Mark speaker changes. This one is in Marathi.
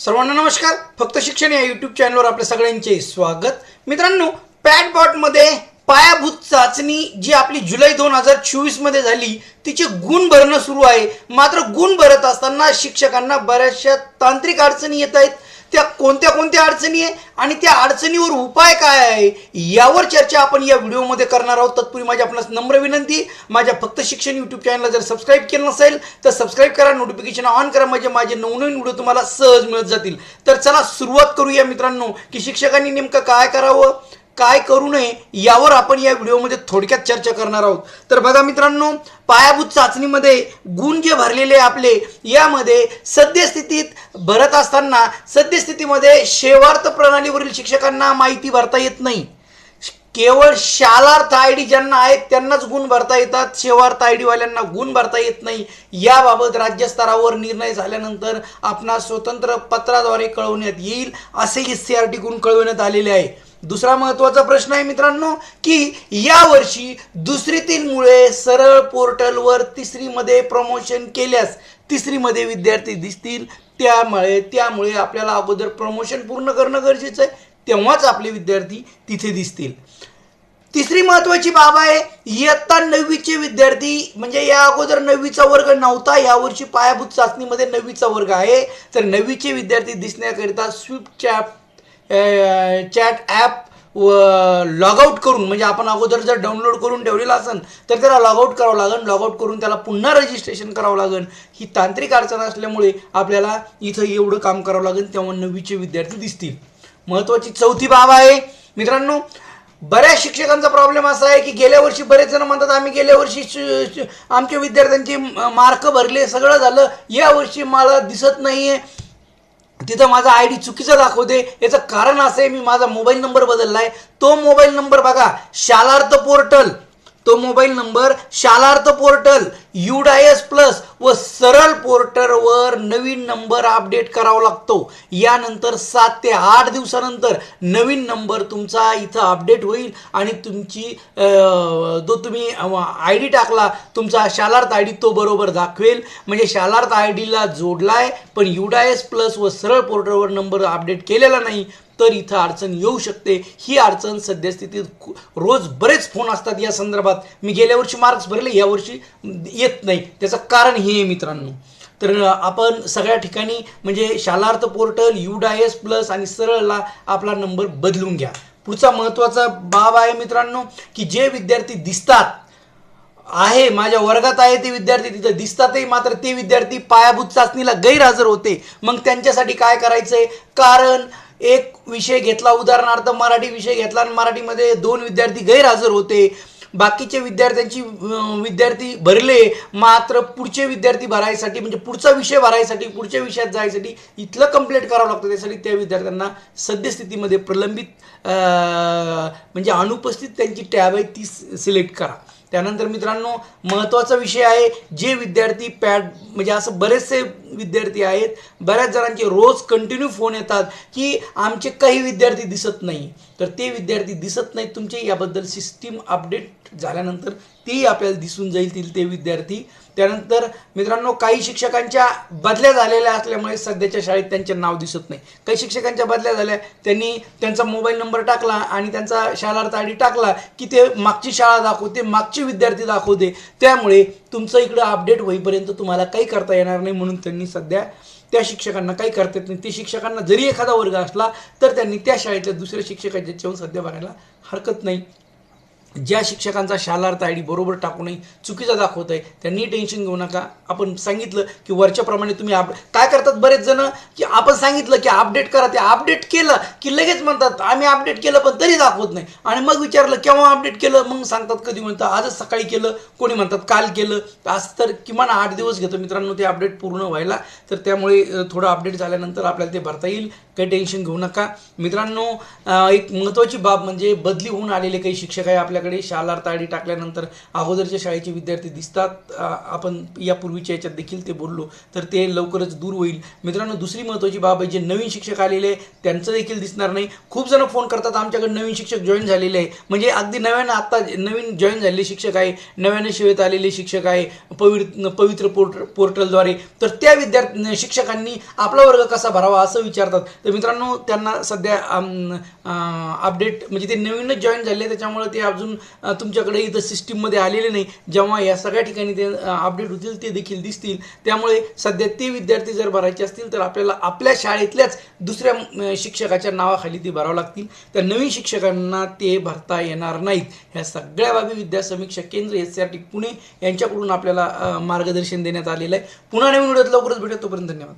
Speaker 1: सर्वांना नमस्कार. फक्त शिक्षण या यूट्यूब चॅनलवर आपल्या सगळ्यांचे स्वागत. मित्रांनो पॅटबॉटमध्ये पायाभूत चाचणी जी आपली जुलै दोन हजार चोवीसमध्ये झाली तिचे गुण भरणं सुरू आहे. मात्र गुण भरत असताना शिक्षकांना बऱ्याचशा तांत्रिक अडचणी येत आहेत. त्या कोणत्या कोणत्या अडचणी आहे आणि त्या अडचणीवर उपाय काय आहे यावर चर्चा आपण या व्हिडिओमध्ये करणार आहोत. तत्पूर्वी माझी आपणास नम्र विनंती माझ्या फक्त शिक्षण यूट्यूब चॅनलला जर सबस्क्राईब केलं नसेल तर सबस्क्राईब करा नोटिफिकेशन ऑन करा म्हणजे माझे नवनवीन व्हिडिओ तुम्हाला सहज मिळत जातील. तर चला सुरुवात करूया मित्रांनो की शिक्षकांनी नेमकं काय करावं? काय करू नये यावर आपण या व्हिडिओमध्ये थोडक्यात चर्चा करणार आहोत. तर बघा मित्रांनो पायाभूत चाचणीमध्ये गुण जे भरलेले आपले यामध्ये सद्यस्थितीत भरत असताना सद्यस्थितीमध्ये शेवार्थ प्रणालीवरील शिक्षकांना माहिती भरता येत नाही. केवळ शालार्थ आय डी ज्यांना आहेत त्यांनाच गुण भरता येतात. शेवार्थ आय डीवाल्यांना गुण भरता येत नाही. याबाबत राज्यस्तरावर निर्णय झाल्यानंतर आपणास स्वतंत्र पत्राद्वारे कळवण्यात येईल असे एस सी आर टीकडून कळवण्यात आलेले आहे. दुसरा महत्त्वाचा प्रश्न आहे मित्रांनो की यावर्षी दुसरीतीलमुळे सरळ पोर्टलवर तिसरीमध्ये प्रमोशन केल्यास तिसरीमध्ये विद्यार्थी दिसतील. त्यामुळे त्यामुळे आपल्याला अगोदर प्रमोशन पूर्ण करणं गरजेचं आहे. तेव्हाच आपले विद्यार्थी तिथे दिसतील. तिसरी महत्वाची बाब आहे इयत्ता नववीचे विद्यार्थी म्हणजे या अगोदर नववीचा वर्ग नव्हता यावर्षी पायाभूत चाचणीमध्ये नववीचा वर्ग आहे. तर नववीचे विद्यार्थी दिसण्याकरिता स्विफ्ट चॅप चॅट ॲप व लॉगआउट करून म्हणजे आपण अगोदर जर डाउनलोड करून ठेवलेलं असेल तर त्याला लॉगआउट करावं लागेल लॉगआउट करून त्याला पुन्हा रजिस्ट्रेशन करावं लागेल ही तांत्रिक अडचण असल्यामुळे आपल्याला इथं एवढं काम करावं लागेल तेव्हा नववीचे विद्यार्थी दिसतील. महत्त्वाची चौथी बाब आहे मित्रांनो बऱ्याच शिक्षकांचा प्रॉब्लेम असा आहे की गेल्या वर्षी बरेच जण म्हणतात आम्ही गेल्या वर्षी श- आमच्या विद्यार्थ्यांचे मार्क भरले सगळं झालं. या वर्षी मला दिसत नाही आहे तिथं माझा आय डी चुकीचा दाखवते. याचं कारण असं आहे मी माझा मोबाईल नंबर बदलला आहे तो मोबाईल नंबर बघा शालार्थ पोर्टल. तो mobile number Shalarth portal UDISE plus व सरळ पोर्टलवर नवीन नंबर अपडेट करावा लागतो. यानंतर सात ते आठ दिवसानंतर नवीन नंबर तुमचा इथं अपडेट होईल आणि तुमची जो तुम्ही आय डी टाकला तुमचा शालार्थ आय डी तो बरोबर दाखवेल. म्हणजे शालार्थ आय डीला जोडलाय पण युडायस प्लस व सरळ पोर्टलवर नंबर अपडेट केलेला नाही. तर इथं अडचण येऊ शकते. ही अडचण सद्यस्थितीत रोज बरेच फोन असतात या संदर्भात. मी गेल्या वर्षी मार्क्स भरले यावर्षी येत नाही. त्याचं कारण हे आहे मित्रांनो. तर आपण सगळ्या ठिकाणी म्हणजे शालार्थ पोर्टल युडायस प्लस आणि सरळला आपला नंबर बदलून घ्या. पुढचा महत्त्वाचा बाब आहे मित्रांनो की जे विद्यार्थी दिसतात आहे माझ्या वर्गात आहे ते विद्यार्थी तिथं दिसतातही मात्र ते विद्यार्थी पायाभूत चाचणीला गैरहजर होते. मग त्यांच्यासाठी काय करायचं आहे कारण एक विषय घेतला उदाहरणार्थ मराठी विषय घेतला आणि मराठीमध्ये दोन विद्यार्थी गैरहजर होते. बाकीचे विद्यार्थ्यांची विद्यार्थी भरले मात्र पुढचे विद्यार्थी भरायसाठी म्हणजे पुढचा विषय भरायसाठी पुढच्या विषयात जायसाठी इथलं कंप्लीट करावं लागतं. त्यासाठी त्या विद्यार्थ्यांना सद्यस्थितीमध्ये प्रलंबित म्हणजे अनुपस्थित त्यांची टॅब आहे ती सिलेक्ट करा. त्यानंतर मित्रांनो महत्त्वाचा विषय आहे जे विद्यार्थी पॅड म्हणजे असं बरेचसे विद्यार्थी आहेत बऱ्याच जणांचे रोज कंटिन्यू फोन येतात की आमचे काही विद्यार्थी दिसत नाही. तर ते विद्यार्थी दिसत नाहीत तुमचे याबद्दल सिस्टीम अपडेट झाल्यानंतर तेही आपल्याला दिसून जाईल ते विद्यार्थी. त्यानंतर मित्रांनो काही शिक्षकांच्या बदल्या झालेल्या असल्यामुळे सध्याच्या शाळेत त्यांचे नाव दिसत नाही. काही शिक्षकांच्या बदल्या झाल्या त्यांनी त्यांचा मोबाईल नंबर टाकला आणि त्यांचा शालार्थ आय डी टाकला की ते मागची शाळा दाखवते मागचे विद्यार्थी दाखवते त्यामुळे तुमचं इकडं अपडेट होईपर्यंत तुम्हाला काही करता येणार नाही म्हणून त्यांनी सध्या त्या शिक्षकांना काही करता येत नाही. ते शिक्षकांना जरी एखादा वर्ग असला तर त्यांनी त्या शाळेतल्या दुसऱ्या शिक्षकाच्या याच्यावर सध्या बघायला हरकत नाही. ज्या शिक्षकांचा शालार्थ आय डी बरोबर टाकू नये चुकीचा दाखवत आहे त्यांनी टेन्शन घेऊ नका. आपण सांगितलं की वरच्याप्रमाणे तुम्ही आप काय करतात बरेच जण? की आपण सांगितलं की अपडेट करा ते अपडेट केलं की लगेच म्हणतात आम्ही अपडेट केलं पण तरी दाखवत नाही. आणि मग विचारलं केव्हा अपडेट केलं? मग सांगतात कधी म्हणतात आजच सकाळी केलं. कोणी म्हणतात काल केलं. आज तर किमान आठ दिवस घेतो मित्रांनो ते अपडेट पूर्ण व्हायला. तर त्यामुळे थोडं अपडेट झाल्यानंतर आपल्याला ते भरता येईल. काही टेन्शन घेऊ नका. मित्रांनो एक महत्त्वाची बाब म्हणजे बदली होऊन आलेले काही शिक्षक आहे आपल्या आपल्याकडे शालार ताडी टाकल्यानंतर अगोदरच्या शाळेचे विद्यार्थी दिसतात. आपण यापूर्वीच्या याच्यात देखील ते बोललो. तर ते लवकरच दूर होईल. मित्रांनो दुसरी महत्त्वाची बाब आहे जे नवीन शिक्षक आलेले आहे त्यांचं देखील दिसणार नाही. खूप जण फोन करतात आमच्याकडे नवीन शिक्षक जॉईन झालेले आहे म्हणजे अगदी नव्यानं आत्ता नवीन जॉईन झालेले शिक्षक आहे नव्याने सेवेत आलेले शिक्षक आहे पवित्र पवित्र पोर्ट पोर्टलद्वारे. तर त्या विद्यार्थी शिक्षकांनी आपला वर्ग कसा भरावा असं विचारतात. तर मित्रांनो त्यांना सध्या अपडेट म्हणजे ते नवीनच जॉईन झाले त्याच्यामुळे ते अजून अजून तुमच्याकडे इथं सिस्टीममध्ये आलेले नाही. जेव्हा या सगळ्या ठिकाणी ते अपडेट होतील ते देखील दिसतील. त्यामुळे सध्या ते विद्यार्थी जर भरायचे असतील तर आपल्याला आपल्या शाळेतल्याच दुसऱ्या शिक्षकाच्या नावाखाली ते भरावं लागतील. तर नवीन शिक्षकांना ते भरता येणार नाहीत. ह्या सगळ्या बाबी Vidya Samiksha Kendra S C R T Pune यांच्याकडून आपल्याला मार्गदर्शन देण्यात आलेलं आहे. पुन्हा नवीन व्हिडिओत लवकरच भेटत तोपर्यंत धन्यवाद.